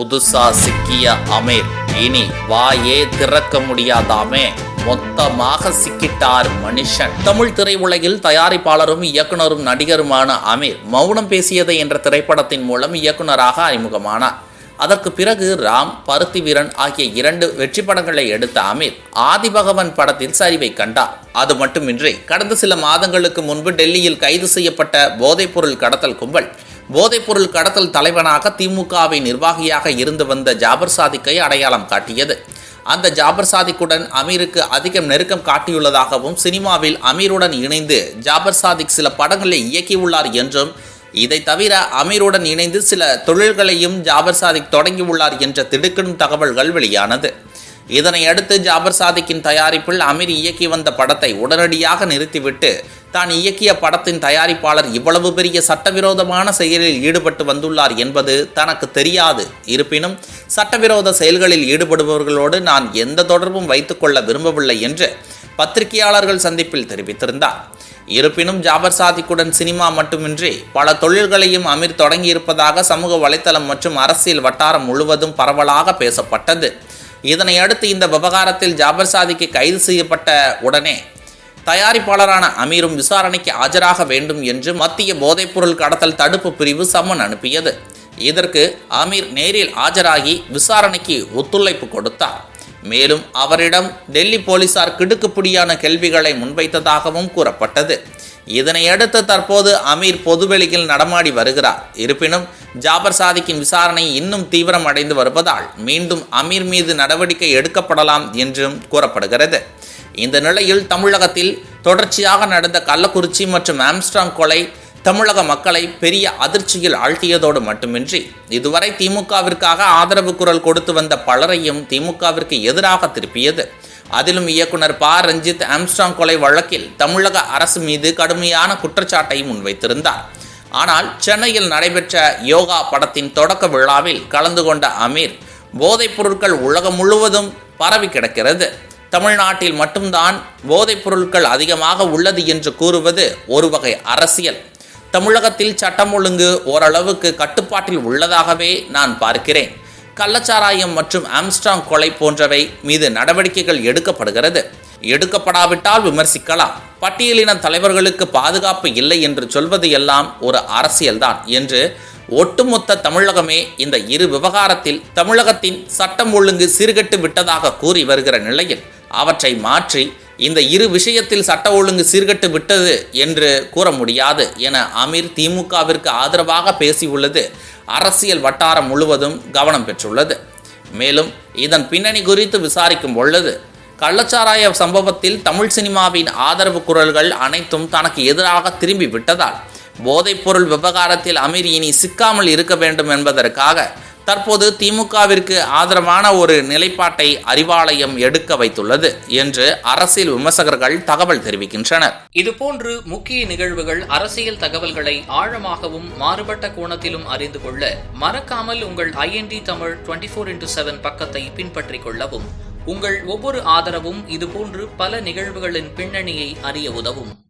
புதுசா சிக்கிய அமீர். இனி வாயே திறக்க முடியாதாமே. மொத்தமாக சிக்கிட்டார் மனுஷன். தமிழ் திரையுலகில் தயாரிப்பாளரும் இயக்குனரும் நடிகருமான அமீர் மௌனம் பேசியது என்ற திரைப்படத்தின் மூலம் இயக்குனராக அறிமுகமானார். அதற்கு பிறகு ராம் பருத்தி வீரன் ஆகிய இரண்டு வெற்றி படங்களை எடுத்த அமீர் ஆதிபகவன் படத்தில் சரிவை கண்டார். அது மட்டுமின்றி கடந்த சில மாதங்களுக்கு முன்பு டெல்லியில் கைது செய்யப்பட்ட போதைப்பொருள் கடத்தல் கும்பல் போதைப்பொருள் கடத்தல் தலைவனாக திமுகவின் நிர்வாகியாக இருந்து வந்த ஜாபர் சாதிக்கை அடையாளம் காட்டியது. அந்த ஜாபர் சாதிக்குடன் அமீருக்கு அதிகம் நெருக்கம் காட்டியுள்ளதாகவும் சினிமாவில் அமீருடன் இணைந்து ஜாபர் சாதிக் சில படங்களை இயக்கியுள்ளார் என்றும் இதை தவிர அமீருடன் இணைந்து சில தொழில்களையும் ஜாபர் சாதிக் தொடங்கியுள்ளார் என்ற திடுக்கிடும் தகவல்கள் வெளியானது. இதனையடுத்து ஜாபர் சாதிக்கின் தயாரிப்பில் அமீர் இயக்கி வந்த படத்தை உடனடியாக நிறுத்திவிட்டு தான் இயக்கிய படத்தின் தயாரிப்பாளர் இவ்வளவு பெரிய சட்டவிரோதமான செயலில் ஈடுபட்டு வந்துள்ளார் என்பது தனக்கு தெரியாது. இருப்பினும் சட்டவிரோத செயல்களில் ஈடுபடுபவர்களோடு நான் எந்த தொடர்பும் வைத்துக்கொள்ள விரும்பவில்லை என்று பத்திரிகையாளர்கள் சந்திப்பில் தெரிவித்திருந்தார். இருப்பினும் ஜாபர் சாதிக்குடன் சினிமா மட்டுமின்றி பல தொழில்களையும் அமீர் தொடங்கியிருப்பதாக சமூக வலைத்தளம் மற்றும் அரசியல் வட்டாரம் முழுவதும் பரவலாக பேசப்பட்டது. இதனையடுத்து இந்த விவகாரத்தில் ஜாபர் சாதிக்கு கைது செய்யப்பட்ட உடனே தயாரிப்பாளரான அமீரும் விசாரணைக்கு ஆஜராக வேண்டும் என்று மத்திய போதைப்பொருள் கடத்தல் தடுப்பு பிரிவு சம்மன் அனுப்பியது. இதற்கு அமீர் நேரில் ஆஜராகி விசாரணைக்கு ஒத்துழைப்பு கொடுத்தார். மேலும் அவரிடம் டெல்லி போலீசார் கிடுக்குப்பிடியான கேள்விகளை முன்வைத்ததாகவும் கூறப்பட்டது. இதனையடுத்து தற்போது அமீர் பொதுவெளியில் நடமாடி வருகிறார். இருப்பினும் ஜாபர் சாதிக்கின் விசாரணை இன்னும் தீவிரம் அடைந்து வருவதால் மீண்டும் அமீர் மீது நடவடிக்கை எடுக்கப்படலாம் என்றும் கூறப்படுகிறது. இந்த நிலையில் தமிழகத்தில் தொடர்ச்சியாக நடந்த கள்ளக்குறிச்சி மற்றும் ஆம்ஸ்ட்ராங் கொலை தமிழக மக்களை பெரிய அதிர்ச்சியில் ஆழ்த்தியதோடு மட்டுமின்றி இதுவரை திமுகவிற்காக ஆதரவு குரல் கொடுத்து வந்த பலரையும் திமுகவிற்கு எதிராக திருப்பியது. அதிலும் இயக்குனர் ப. ரஞ்சித் ஆம்ஸ்டாங் கொலை வழக்கில் தமிழக அரசு மீது கடுமையான குற்றச்சாட்டை முன்வைத்திருந்தார். ஆனால் சென்னையில் நடைபெற்ற யோகா படத்தின் தொடக்க விழாவில் கலந்து கொண்ட அமீர் போதைப் பொருட்கள் உலகம் முழுவதும் பரவி கிடக்கிறது. தமிழ்நாட்டில் மட்டும்தான் போதைப் பொருட்கள் அதிகமாக உள்ளது என்று கூறுவது ஒரு வகை அரசியல். தமிழகத்தில் சட்டம் ஒழுங்கு ஓரளவுக்கு கட்டுப்பாட்டில் உள்ளதாகவே நான் பார்க்கிறேன். கள்ளச்சாராயம் மற்றும் ஆம்ஸ்டாங் கொலை போன்றவை மீது நடவடிக்கைகள் எடுக்கப்படுகிறது. எடுக்கப்படாவிட்டால் விமர்சிக்கலாம். பட்டியலின தலைவர்களுக்கு பாதுகாப்பு இல்லை என்று சொல்வது எல்லாம் ஒரு அரசியல்தான் என்று ஒட்டுமொத்த தமிழகமே இந்த இரு விவகாரத்தில் தமிழகத்தின் சட்டம் ஒழுங்கு சீர்கெட்டு விட்டதாக கூறி வருகிற நிலையில் அவற்றை மாற்றி இந்த இரு விஷயத்தில் சட்ட ஒழுங்கு சீர்கட்டு விட்டது என்று கூற முடியாது என அமீர் திமுகவிற்கு ஆதரவாக பேசியுள்ளது அரசியல் வட்டாரம் முழுவதும் கவனம் பெற்றுள்ளது. மேலும் இதன் பின்னணி குறித்து விசாரிக்கும் பொழுது கள்ளச்சாராய சம்பவத்தில் தமிழ் சினிமாவின் ஆதரவு குரல்கள் அனைத்தும் தனக்கு எதிராக திரும்பி விட்டதால் போதைப்பொருள் விவகாரத்தில் அமீர் இனி சிக்காமல் இருக்க வேண்டும் என்பதற்காக தற்போது திமுகவிற்கு ஆதரவான ஒரு நிலைப்பாட்டை அறிவாலயம் எடுக்க வைத்துள்ளது என்று அரசியல் விமர்சகர்கள் தகவல் தெரிவிக்கின்றனர். இதுபோன்று முக்கிய நிகழ்வுகள் அரசியல் தகவல்களை ஆழமாகவும் மாறுபட்ட கோணத்திலும் அறிந்து கொள்ள மறக்காமல் உங்கள் I N D Tamil twenty four into seven பக்கத்தை பின்பற்றிக் கொள்ளவும். உங்கள் ஒவ்வொரு ஆதரவும் இதுபோன்று பல நிகழ்வுகளின் பின்னணியை அறிய உதவும்.